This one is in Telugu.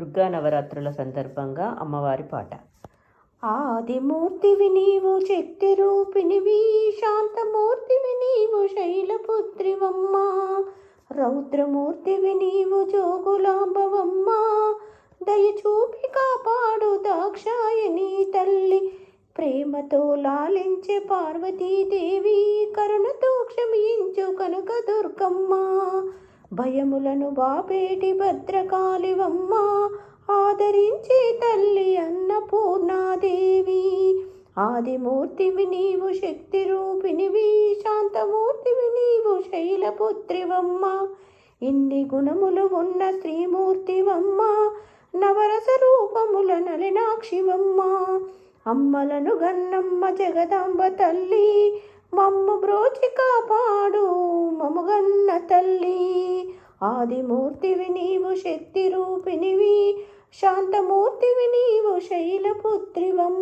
దుర్గా నవరాత్రుల సందర్భంగా అమ్మవారి పాట. ఆదిమూర్తివి నీవు శక్తి రూపిణివి శాంతమూర్తివి నీవు శైలపుత్రివమ్మ. రౌద్రమూర్తివి నీవు జోగులాంబవమ్మ. దయచూపి కాపాడు దాక్షాయని తల్లి. ప్రేమతో లాలించే పార్వతీదేవి కరుణతో క్షమించు కనక దుర్గమ్మ భయములను బాపేటి భద్రకాళివమ్మ ఆదరించే తల్లి అన్నపూర్ణాదేవి. ఆదిమూర్తివి నీవు శక్తి రూపిణివి శాంతమూర్తివి నీవు శైలపుత్రివమ్మ. ఇన్ని గుణములు ఉన్న శ్రీమూర్తివమ్మ నవరస రూపముల నలినాక్షివమ్మ అమ్మలను గన్నమ్మ జగదాంబ తల్లి మమ్ము బ్రోచి కాపా ఆదిమూర్తివి నీవు శక్తి రూపిణివి శాంతమూర్తివి నీవు శైలపుత్రివం